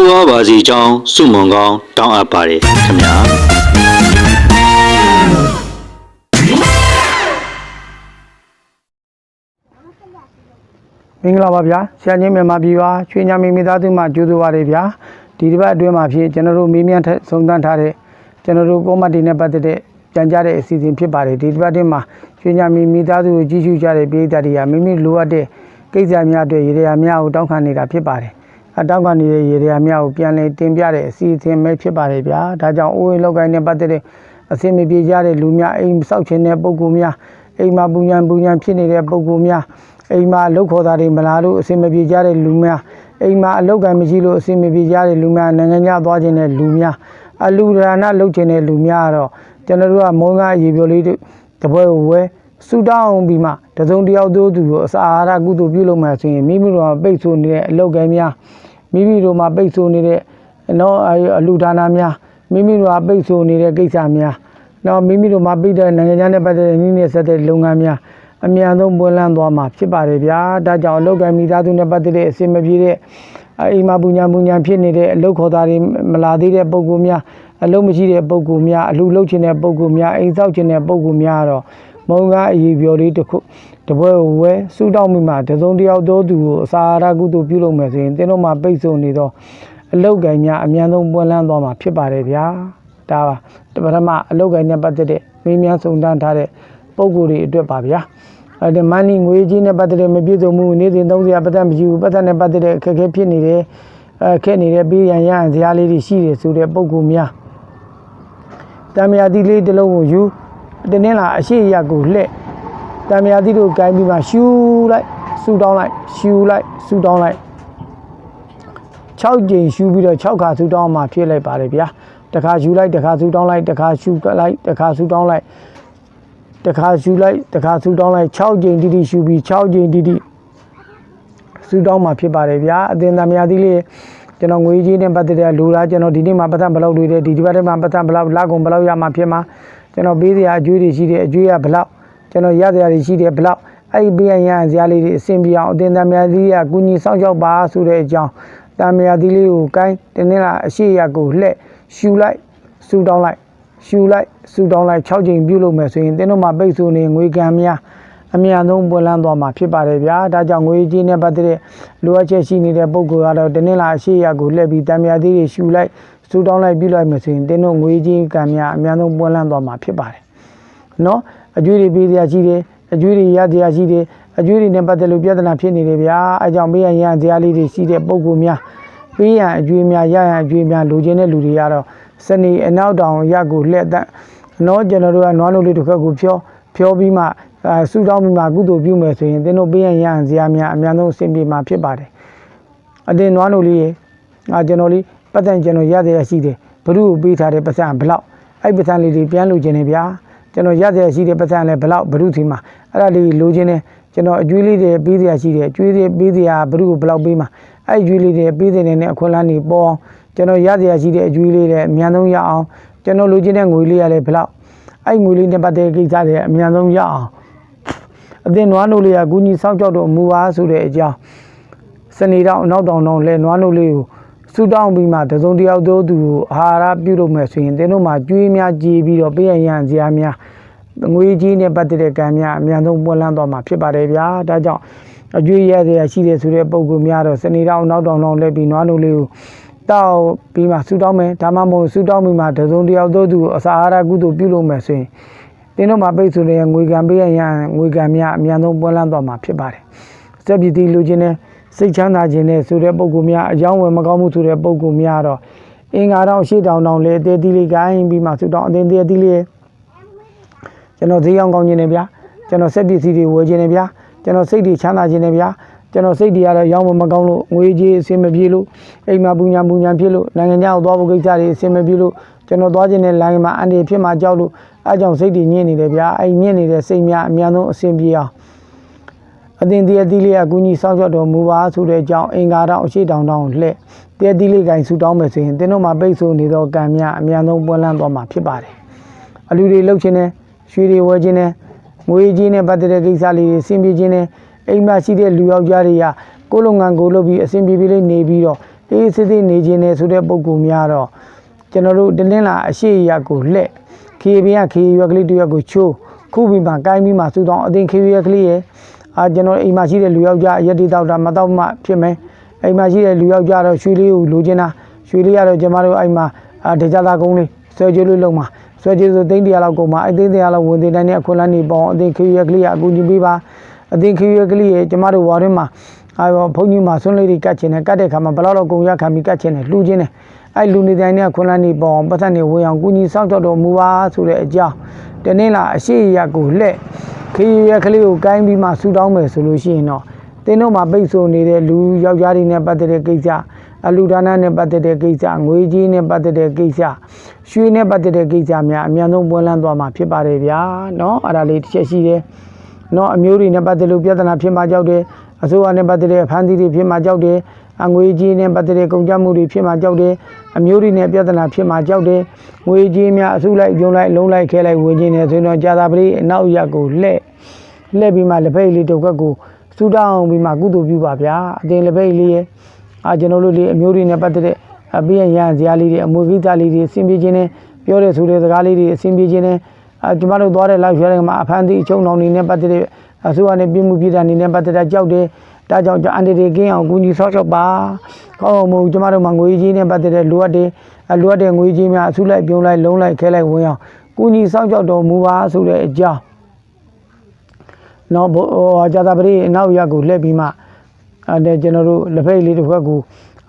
တိုးဝါပါစီကြောင်းစုမုံကောင်းတောင်းအပ်ပါတယ်ခင်ဗျာမင်္ဂလာပါဗျာဆရာကြီးမြန်မာပြည်ပါချွေညာမီမိသားစုမှကြိုးဆိုပါရဗျာဒီတစ်ပတ်အတွင်းမှာဖြစ်ကျွန်တော်တို့မေးမြန်းထက်ဆုံးသန်းထားတဲ့ကျွန်တော်တို့ကောမတီနဲ့ပတ်သက်တဲ့ကြံကြတဲ့အစီအစဉ်ဖြစ်ပါတယ်ဒီတစ်ပတ်အတွင်းမှာချွေညာမီမိသားစုကိုကြီးစုကြတဲ့ပြည်သက်တွေကမိမိလိုအပ်တဲ့ကိစ္စများအတွက်ရေရာများကိုတောင်းခံနေတာဖြစ်ပါတယ် အတောင်းခံနေတဲ့ရေရာများကိုပြန်လည်တင်ပြတဲ့အစီအစဉ်ပဲဖြစ်ပါတယ်ဗျာဒါကြောင့်အိုးအိမ်လောက်ကိုင်းနဲ့ပတ်သက်တဲ့အစင်မပြေကြတဲ့လူများအိမ်ဆောက်ခြင်းတဲ့ပုံကူများအိမ်မှာပူညံပူညံဖြစ်နေတဲ့ပုံကူများအိမ်မှာအလုတ်ခေါ်တာတွေမလာလို့အဆင်မပြေကြတဲ့လူများအိမ်မှာအလုတ်ကံမရှိလို့အဆင်မပြေကြတဲ့လူများနိုင်ငံခြားသွားခြင်းတဲ့လူများအလူဒါနလုပ်ခြင်းတဲ့လူများကတော့ကျွန်တော်တို့ကမုံကားရေပြိုလေးတပွဲကိုဝဲဆူတောင်းပြီးမှတစုံတစ်ယောက်တို့သူကိုအစာအာဟာရကုသိုလ်ပြုလုပ်မှဆိုရင်မိမိတို့ကပိတ်ဆို့နေတဲ့အလုတ်ကံများ မိမိတို့မှာပိတ်ဆို့နေတဲ့နော်အလူဒါနများမိမိတို့ကပိတ်ဆို့နေတဲ့ကိစ္စများနော်မိမိတို့မှာပိတ်တဲ့နိုင်ငံခြားနဲ့ပတ်သက်တဲ့နည်းနည်းဆက်တဲ့လုပ်ငန်းများအမြန်ဆုံးပွင့်လန်းသွားမှာဖြစ်ပါတယ်ဗျာဒါကြောင့်အလောက်ကမိသားစုနဲ့ပတ်သက်တဲ့အစီအမပြေတဲ့အိမ်မှာပူညာပူညာဖြစ်နေတဲ့အလုတ်ခေါ်တာတွေမလာသေးတဲ့ပုံကူများအလုတ်မရှိတဲ့ပုံကူများအလူလုတ်ချင်တဲ့ပုံကူများအိမ်ဆောက်ချင်တဲ့ပုံကူများကတော့မုံကားအည်ပြော်လေးတစ်ခု တပွဲကိုဝဲစူးတောင်းမိမှာတစုံတစ်ယောက်သောသူကိုအစာအာဟာရကုသိုလ်ပြုလုပ်မယ်ဆိုရင်တင်းတို့မှာပိတ်ဆို့နေသောအလုတ်ကံများအမြန်ဆုံးပွင့်လန်းသွားမှာဖြစ်ပါတယ်ဗျာဒါပါပထမအလုတ်ကံနဲ့ပတ်သက်တဲ့မင်းများစုံတန်းထားတဲ့ပုံကူတွေအတွက်ပါဗျာအဲဒီမန်နီငွေကြီးနဲ့ပတ်သက်တဲ့မပြည့်စုံမှုနေ့စဉ်သုံးစရာပတ်သက်မရှိဘူးပတ်သက်နဲ့ပတ်သက်တဲ့အခက်အခဲဖြစ်နေတယ်အဲခက်နေတဲ့ပြီးရန်ရန်ဇာလေးတွေရှိတယ်ဆိုတဲ့ပုံကူများတံမြာတိလေးတစ်လုံးကိုယူတနင်္လာအရှိရက်ကိုလှဲ့ တံမြာတိတို့ကိုင်းပြီးမှရှူလိုက်ဆူတောင်းလိုက်ရှူလိုက်ဆူတောင်းလိုက်6ကြိမ်ရှူပြီးတော့6ခါဆူတောင်းမှဖြစ်လိုက်ပါတယ်ဗျာတစ်ခါရှူလိုက်တစ်ခါဆူတောင်းလိုက်တစ်ခါရှူလိုက်တစ်ခါဆူတောင်းလိုက်တခါရှူလိုက်တခါဆူတောင်းလိုက်6ကြိမ်တိတိရှူပြီး6ကြိမ်တိတိဆူတောင်းมาဖြစ်ပါတယ်ဗျာအသင်သားများသီးလေးကျွန်တော်ငွေကြီးနဲ့ပတ်သက်တဲ့လူလားကျွန်တော်ဒီနေ့မှာပတ်သက်ဘယ်လောက်တွေတဲ့ဒီဒီဘက်ထဲမှာပတ်သက်ဘယ်လောက်လက်ကုန်ဘယ်လောက်ရမှာဖြစ်မှာကျွန်တော်ပေးစရာအကျွေးတွေရှိတယ်အကျွေးရဘယ်လောက် ကျွန်တော်ရစရာတွေရှိတယ်ဘယ်လောက်အဲ့ဒီပေးရရစရာလေးတွေအဆင်ပြေအောင်အသင်သားများသီးရကုညီစောင့်ရှောက်ပါဆိုတဲ့အကြောင်းတာမယာသီးလေးကိုကိုင်းတင်းတင်းလာအရှိရကိုလှဲ့ရှူလိုက်ဆူတောင်းလိုက်ရှူလိုက်ဆူတောင်းလိုက်6ချိန်ပြုတ်လို့မယ်ဆိုရင်တင်းတို့မှာပိတ်ဆိုနေငွေကံများအမြန်ဆုံးပွင့်လန်းသွားမှာဖြစ်ပါတယ်ဗျာဒါကြောင့်ငွေကြီးနဲ့ပတ်သက်တဲ့လိုအပ်ချက်ရှိနေတဲ့ပုံကောကတော့တင်းလာအရှိရကိုလှည့်ပြီးတံမြာသေးတွေရှူလိုက်ဆူတောင်းလိုက်ပြုတ်လိုက်မယ်ဆိုရင်တင်းတို့ငွေကြီးကံများအမြန်ဆုံးပွင့်လန်းသွားမှာဖြစ်ပါတယ်နော် အကျွေးတွေပေးစရာရှိတယ်အကျွေးတွေရစရာရှိတယ်အကျွေးတွေနဲ့ပတ်သက်လို့ပြဿနာဖြစ်နေတယ်ဗျာအဲကြောင့်ပေးရန်ရန်တရားလေးတွေရှိတဲ့ပုံကောများပေးရန်အကျွေးများရရန်အကျွေးများလိုချင်တဲ့လူတွေကတော့စနေအနောက်တောင်ရက်ကိုလှည့်သက်နော်ကျွန်တော်တို့ကနွားနိုးလေးတစ်ခါကိုဖြောဖြောပြီးမှအဲစူတောင်းပြီးမှကုသိုလ်ပြုမယ်ဆိုရင်သင်တို့ပေးရန်ရရန်ဇာများအများဆုံးအဆင်ပြေမှာဖြစ်ပါတယ်အတင်းနွားနိုးလေးရေအာကျွန်တော်လေးပတ်သက်ကျွန်တော်ရတဲ့ရရှိတယ်ဘုရုကိုပေးထားတဲ့ပတ်စံဘလောက်အဲ့ပတ်စံလေးတွေပြန်လို့ခြင်းနေဗျာ ကျွန်တော်ရတဲ့ရရှိတဲ့ပတ်စံလည်းဘလောက်ဘုရုစီမှာအဲ့ဒါလေးလိုခြင်းနေကျွန်တော်အကျွေးလေးတွေပေးစရာရှိတယ်အကျွေးတွေပေးစရာဘုရုကိုဘလောက်ပေးမှာအဲ့အကျွေးလေးတွေပေးတဲ့နေနဲ့အခွင့်အလမ်းတွေပေါ်အောင်ကျွန်တော်ရစရာရှိတဲ့အကျွေးလေးတွေအများဆုံးရအောင်ကျွန်တော်လိုချင်တဲ့ငွေလေးရလဲဘယ်လောက်အဲ့ငွေလေးနဲ့ပတ်သက်တဲ့ကိစ္စတွေအများဆုံးရအောင်အသင်နွားနိုးလေးကကူညီစောင့်ကြောက်တော့မူပါဆိုတဲ့အကြောင်းစနေတော့အနောက်တောင်တောင်လဲနွားနိုးလေးကို စူတောင်းပြီးမှတစုံတစ်ယောက်သောသူကိုအာဟာရပြုလုပ်မယ်ဆိုရင်တင်းတို့မှာကျွေးများကြည်ပြီးတော့ပေးရရန်စရာများငွေကြီးနဲ့ပတ်သက်တဲ့ကံများအများဆုံးပွင့်လန်းသွားမှာဖြစ်ပါတယ်ဗျာဒါကြောင့်အကျွေးရစရာရှိတယ်ဆိုတဲ့ပုံကူများတော့စနေတော့အနောက်တောင်တောင်လဲပြီးနွားနိုးလေးကိုတတောက်ပြီးမှဆူတောင်းမယ်ဒါမှမဟုတ်ဆူတောင်းပြီးမှတစုံတစ်ယောက်သောသူကိုအစာအာဟာရကုသိုလ်ပြုလုပ်မယ်ဆိုရင်တင်းတို့မှာပိတ်ဆိုတဲ့ငွေကံပေးရရင်ငွေကံများအများဆုံးပွင့်လန်းသွားမှာဖြစ်ပါတယ်စက်ပြည်တီလူချင်းနဲ့ စိတ်ချမ်းသာခြင်းနဲ့ဆိုတဲ့ပုံကူများအယောင်းဝယ်မကောင်းမှုဆိုတဲ့ပုံကူများတော့အင်္ဂါတောင်ရှေ့တောင်တောင်လေအသေးသေးလေးကိုင်းပြီးမှဆူတောင်းအသေးသေးသေးလေးကျွန်တော်ဈေးရောက်ကောင်းခြင်းနဲ့ဗျာကျွန်တော်စက်ပစ္စည်းတွေဝယ်ခြင်းနဲ့ဗျာကျွန်တော်စိတ်တွေချမ်းသာခြင်းနဲ့ဗျာကျွန်တော်စိတ်တွေကတော့ရောင်းမမကောင်းလို့ငွေကြီးအဆင်မပြေလို့အိမ်မှာပူညာပူညာဖြစ်လို့နိုင်ငံခြားကိုသွားဖို့ကိစ္စတွေအဆင်မပြေလို့ကျွန်တော်သွားခြင်းနဲ့လိုင်းမှာအန်ဒီဖြစ်မှာကြောက်လို့အဲကြောင့်စိတ်တွေညစ်နေတယ်ဗျာအဲညစ်နေတဲ့စိတ်များအများဆုံးအဆင်ပြေအောင် အသင်တည်းအသီးလေးအကူကြီးစောင့်ရှောက်တော်မူပါဆိုတဲ့အကြောင်းအင်္ဂါတော်အရှိတောင်တောင်လှဲ့တည်းအသီးလေးကိုင်ဆူတောင်းမယ်ဆိုရင်တင်းတို့မှာပိတ်ဆို့နေသောကံများအများဆုံးပွင့်လန်းသွားမှာဖြစ်ပါတယ်အလူတွေလှုပ်ခြင်းနဲ့ရွှေတွေဝယ်ခြင်းနဲ့ငွေကြီးနဲ့ပတ်သက်တဲ့ကိစ္စလေးတွေအဆင်ပြေခြင်းနဲ့အိမ်မှာရှိတဲ့လူယောက်ျားတွေကကိုယ်လုံငန်းကိုလုပ်ပြီးအဆင်ပြေပြေလေးနေပြီးတော့အေးစစ်စစ်နေခြင်းနဲ့ဆိုတဲ့ပုံကူများတော့ကျွန်တော်တို့တလင်းလာအရှိရကိုလှက်ခေပြင်းကခေရွက်ကလေးတစ်ရွက်ကိုချိုးခုပြီးမှကိုင်းပြီးမှစူတောင်းအသင်ခေရွက်ကလေးရဲ့ အာကျွန်တော်အိမ်မှာရှိတဲ့လူယောက်ျားအရက်တွေတောက်တာမတောက်မှဖြစ်မယ်အိမ်မှာရှိတဲ့လူယောက်ျားတော့ရွှေလေးကိုလိုချင်တာရွှေလေးကတော့ကျွန်တော်တို့အိမ်မှာအာဒေကြတာကုန်းလေးဆွဲကြိုးလေးလုံးမှာဆွဲကျေးဇူးသိန်းတရားလောက်ကုန်မှာအသိန်းတရားလောက်ဝင်တင်တိုင်းနဲ့အခွင့်အလမ်းနေပေါအောင်အသိခေရကလေးကအကူအညီပေးပါအသိခေရကလေးရဲ့ကျမတို့ဝါရင်းမှာအဲဘုန်းကြီးမှာဆွန်းလေးတွေကတ်ချင်တယ်ကတ်တဲ့ခါမှာဘယ်လောက်လောက်ကုန်ရခံပြီးကတ်ချင်တယ်လှူခြင်းတယ်အဲလူနေတိုင်းနဲ့အခွင့်အလမ်းနေပေါအောင်ပတ်သက်နေဝင်အောင်ကူညီစောင့်ကြောက်တော်မူပါဆိုတဲ့အကြောင်းတနေ့လာအရှိရကိုလှဲ့ ခေရကလေးကိုကိုင်းပြီးမှဆူတောင်းမယ်ဆိုလို့ရှိရင်တော့တင်းတို့မှာပိတ်ဆို့နေတဲ့လူယောက်ျားတွေနဲ့ပတ်သက်တဲ့ကိစ္စအလူဒါနနဲ့ပတ်သက်တဲ့ကိစ္စငွေကြီးနဲ့ပတ်သက်တဲ့ကိစ္စရွှေနဲ့ပတ်သက်တဲ့ကိစ္စများအများဆုံးပွင့်လန်းသွားမှာဖြစ်ပါတယ်ဗျာเนาะအဲ့ဒါလေးတစ်ချက်ရှိတယ်เนาะအမျိုးတွေနဲ့ပတ်သက်လို့ပြဿနာဖြစ်မှကြောက်တယ်အစိုးရနဲ့ပတ်သက်တဲ့အဖမ်းဆီးတွေဖြစ်မှကြောက်တယ် အငွေကြီးနဲ့ပတ်သက်တဲ့ကုန်ကြမှုတွေဖြစ်မှကြောက်တယ်အမျိုးတွေနဲ့ပြဿနာဖြစ်မှကြောက်တယ်ငွေကြီးများအစုလိုက်ပြုံးလိုက်လုံးလိုက်ခဲလိုက်ဝင်ခြင်းနဲ့ဆိုရင်တော့ကြာသာပတိအနောက်ရက်ကိုလှဲ့လှဲ့ပြီးမှလက်ဖက်လေးတစ်ခွက်ကိုစူတောင်းပြီးမှကုသိုလ်ပြုပါဗျာအတင်လက်ဖက်လေးရဲ့အာကျွန်တော်တို့လေးအမျိုးတွေနဲ့ပတ်သက်တဲ့အပြည့်ရန်ဇာလေးတွေအမွေကိစ္စလေးတွေအဆင်ပြေခြင်းနဲ့ပြောတဲ့ဆိုတဲ့စကားလေးတွေအဆင်ပြေခြင်းနဲ့အာကျွန်တော်တို့သွားတဲ့လောက်ရွှဲတဲ့မှာအဖန်တီအချုံတော်နေနဲ့ပတ်သက်တဲ့အစိုးရနဲ့ပြည်မှုပြည်တာနေနဲ့ပတ်သက်တဲ့ကြောက်တယ် ဒါကြောင့်အန်တီတွေကင်းအောင်ကူညီဆော့ဆော့ပါကောင်းအောင်မို့ကျွန်တော်တို့မှာငွေကြီးနဲ့ပတ်သက်တဲ့လိုအပ်တဲ့လိုအပ်တဲ့ငွေကြီးများအစုလိုက်ပြုံးလိုက်လုံးလိုက်ခဲလိုက်ဝင်အောင်ကူညီဆော့ကြောက်တော်မူပါဆိုတဲ့အကြောင်းနော်ဟိုဂျာတာပရိအနောက်ရက်ကိုလှည့်ပြီးမှအဲကျွန်တော်တို့လက်ဖက်လေးတစ်ခွက်ကို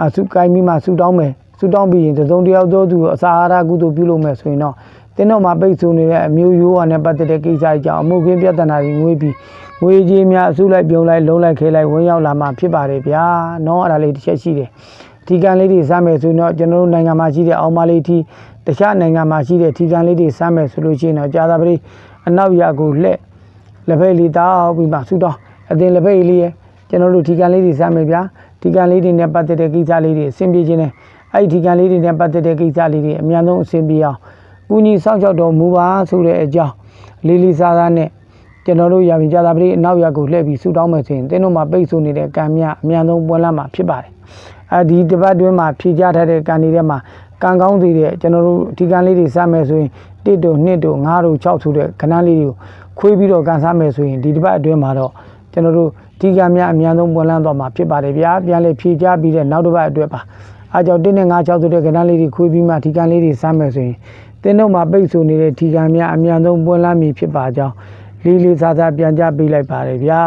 အဆုကိုင်းပြီးမှဆူတောင်းမယ်ဆူတောင်းပြီးရင်သုံးတယောက်သောသူအစာအာဟာရကုသိုလ်ပြုလုပ်မယ်ဆိုရင်တော့တင်းတော့မှာပိတ်ဆိုနေတဲ့အမျိုးရိုးဝါနဲ့ပတ်သက်တဲ့ကိစ္စအကြောင်းအမှုခင်းပြဿနာတွေငွေပြီး ငွေကြီးများအစုလိုက်ပြုံလိုက်လုံးလိုက်ခဲလိုက်ဝင်ရောက်လာမှဖြစ်ပါတယ်ဗျာနော်အဲ့ဒါလေးတစ်ချက်ရှိတယ်ထီကန်လေးတွေစမ်းမယ်ဆိုရင်တော့ကျွန်တော်တို့နိုင်ငံမှာရှိတဲ့အောင်မလေးထီတခြားနိုင်ငံမှာရှိတဲ့ထီကန်လေးတွေစမ်းမယ်ဆိုလို့ရှိရင်တော့ကြာသာပတိအနောက်ရကိုလှက်လက်ဖက်လေးတောက်ပြီးမှဆူတောင်းအတင်လက်ဖက်လေးရဲ့ကျွန်တော်တို့ဒီကံလေးတွေစမ်းမယ်ဗျာဒီကံလေးတွေနဲ့ပတ်သက်တဲ့ကိစ္စလေးတွေအဆင်ပြေခြင်းနဲ့အဲ့ဒီဒီကံလေးတွေနဲ့ပတ်သက်တဲ့ကိစ္စလေးတွေအများဆုံးအဆင်ပြေအောင်ကုညီစောင့်ရှောက်တော်မူပါဆိုတဲ့အကြောင်းလေးလေးစားစားနဲ့ ကျွန်တော်တို့ရပြီကြာသာပတိအနောက်ရက်ကိုလှည့်ပြီးဆူတောင်းမယ်ဆိုရင်တင်းတို့မှာပိတ်ဆို့နေတဲ့ကံမြအများဆုံးပွင့်လာမှာဖြစ်ပါတယ်အဲဒီတပတ်တွင်းမှာဖြေကြထားတဲ့ကံတွေထဲမှာကံကောင်းစေတဲ့ကျွန်တော်တို့ဒီကံလေးတွေစမ်းမယ်ဆိုရင်1တို့2တို့5တို့6ဆိုတဲ့ခဏလေးတွေကိုခွေးပြီးတော့ကန်စားမယ်ဆိုရင်ဒီတပတ်အတွင်းမှာတော့ကျွန်တော်တို့ဒီကံများအများဆုံးပွင့်လန်းသွားမှာဖြစ်ပါတယ်ဗျာပြန်လေဖြည့်ကြပြီးတဲ့နောက်တစ်ပတ်အတွက်ပါအားကြောင့်တင်းနဲ့9 6ဆိုတဲ့ကဏ္ဍလေးတွေခွေးပြီးမှဒီကံလေးတွေစမ်းမယ်ဆိုရင်တင်းတို့မှာပိတ်ဆိုနေတဲ့ဒီကံများအများဆုံးပွင့်လန်းမည်ဖြစ်ပါကြောင်း လေးလေးစားစားပြန်ကြပေးလိုက်ပါတယ်ဗျာ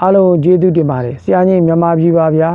အားလုံးကိုကျေးဇူးတင်ပါတယ်ဆရာကြီးမြန်မာပြည်ပါဗျာ